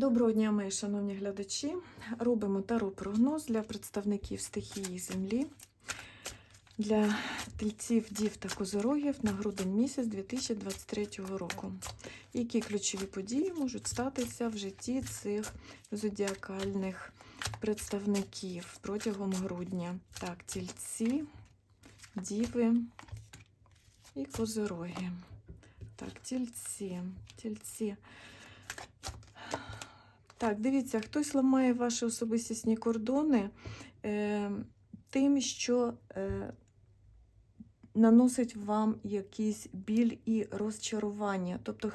Доброго дня, мої шановні глядачі. Робимо таро-прогноз для представників стихії Землі, для тельців, дів та козорогів на грудень місяць 2023 року. Які ключові події можуть статися в житті цих зодіакальних представників протягом грудня? Так, тільці, діви і козороги. Так, тільці, тільці. Так, дивіться, хтось ламає ваші особистісні кордони е, тим, що е, наносить вам якийсь біль і розчарування. Тобто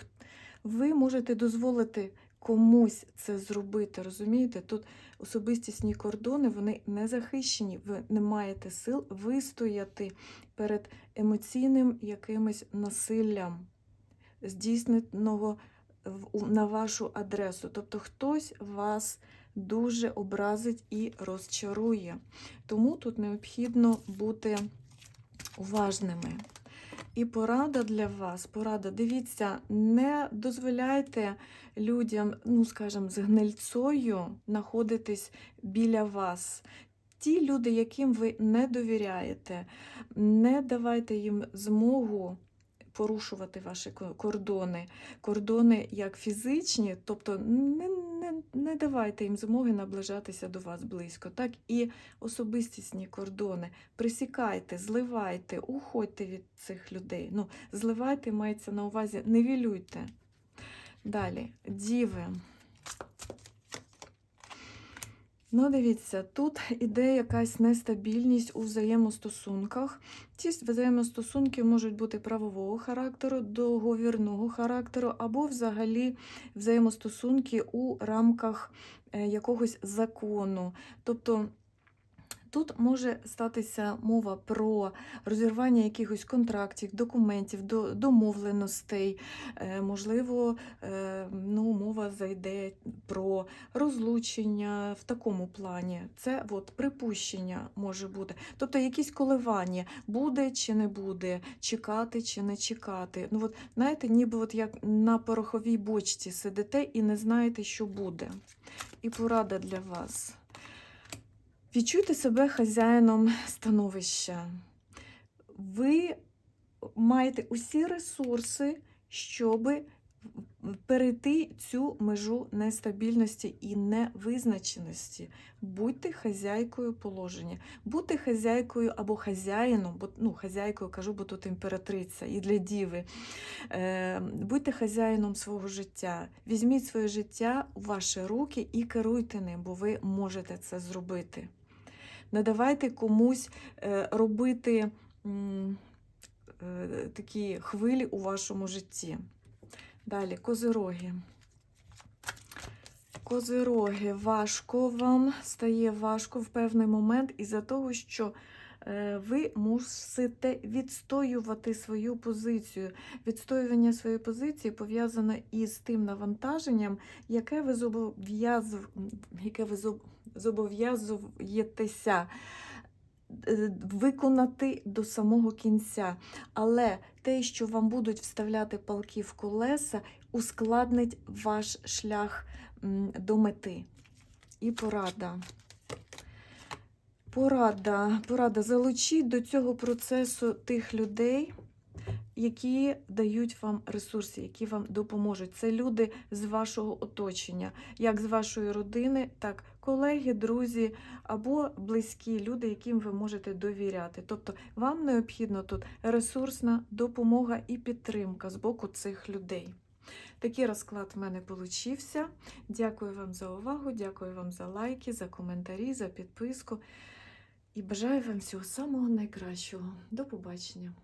ви можете дозволити комусь це зробити, розумієте? Тут особистісні кордони, вони не захищені, ви не маєте сил вистояти перед емоційним якимось насиллям, здійсненого на вашу адресу. Тобто хтось вас дуже образить і розчарує. Тому тут необхідно бути уважними. І порада для вас, порада, дивіться, не дозволяйте людям, ну скажімо, з гнильцою знаходитись біля вас. Ті люди, яким ви не довіряєте, не давайте їм змогу порушувати ваші кордони. Кордони як фізичні, тобто не, не, не давайте їм змоги наближатися до вас близько, так і особистісні кордони. Присікайте, зливайте, уходьте від цих людей. Ну, зливайте мається на увазі, невілюйте. Далі, діви. Ну, дивіться, тут іде якась нестабільність у взаємостосунках. Ці взаємостосунки можуть бути правового характеру, договірного характеру, або взагалі взаємостосунки у рамках е, якогось закону. Тобто Тут може статися мова про розірвання якихось контрактів, документів, домовленостей. Е, Можливо, е, ну, мова зайде про розлучення в такому плані. Це от, припущення може бути. Тобто якісь коливання, буде чи не буде, чекати чи не чекати. Ну, от, знаєте, ніби от як на пороховій бочці сидите і не знаєте, що буде. І порада для вас. Відчуйте себе хазяїном становища. Ви маєте усі ресурси, щоб перейти цю межу нестабільності і невизначеності. Будьте хазяйкою положення. Будьте хазяйкою або хазяїном, бо ну, хазяйкою кажу, бо тут імператриця і для діви. Е, будьте хазяїном свого життя. Візьміть своє життя у ваші руки і керуйте ним, бо ви можете це зробити. Не давайте комусь е, робити е, такі хвилі у вашому житті. Далі, козироги. Козироги, важко вам стає важко в певний момент із-за того, що е, ви мусите відстоювати свою позицію. Відстоювання своєї позиції пов'язане із тим навантаженням, яке ви зобов'язу- яке зобов'язуєтеся е, виконати до самого кінця. Але те, що вам будуть вставляти палки в колеса, ускладнить ваш шлях до мети. І порада. Порада, порада. Залучіть до цього процесу тих людей, які дають вам ресурси, які вам допоможуть. Це люди з вашого оточення, як з вашої родини, так колеги, друзі або близькі люди, яким ви можете довіряти. Тобто вам необхідна тут ресурсна допомога і підтримка з боку цих людей. Такий розклад в мене получився. Дякую вам за увагу, дякую вам за лайки, за коментарі, за підписку. І бажаю вам всього самого найкращого. До побачення!